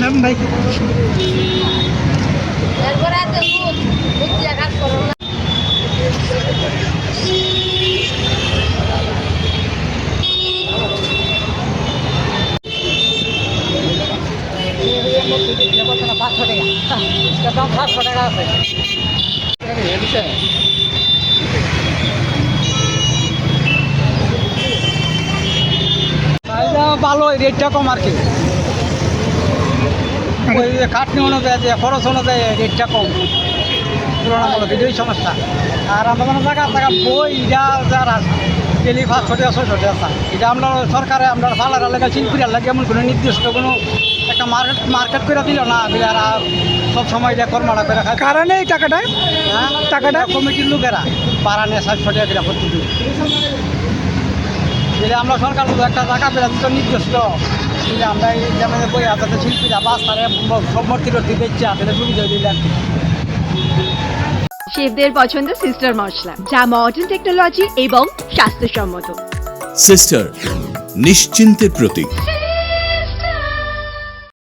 Ma'am ভাই? পাঁচশো টাকা দাম সাতশো টাকা আছে ভালো রেটটা কম আর কি। খাটনি অনুযায়ী যে খরচ অনুযায়ী রেটটা কম। তুলনামূলক এটাই সমস্যা। আর আমরা মানে জায়গা জায়গা বই এটা যারা ডেলি পাঁচশো টাকা ছয়শো টাকা চায়। এটা আমরা সরকারে আমরা ফালার লাগে শিল্পীরা লাগে এমন কোনো নির্দিষ্ট কোনো একটা মার্কেট মার্কেট করে দিল না আর সব সময় এটা কর্মটা করে খায় কারণে এই টাকাটা? হ্যাঁ? টাকাটা? কমিটির লোকেরা পাড়া নিয়ে সাতশো টাকা করে প্রতিদিন। যদি আমরা সরকার একটা টাকা পেলাম তো নির্দিষ্ট যদি আমরা এই যেমন বই হাতে শিল্পীরা বাস তারা সুবিধা দিলেন শেফদের পছন্দ সিস্টার মশলা যা মডার্ন টেকনোলজি এবং স্বাস্থ্যসম্মত। সিস্টার নিশ্চিন্তের প্রতীক।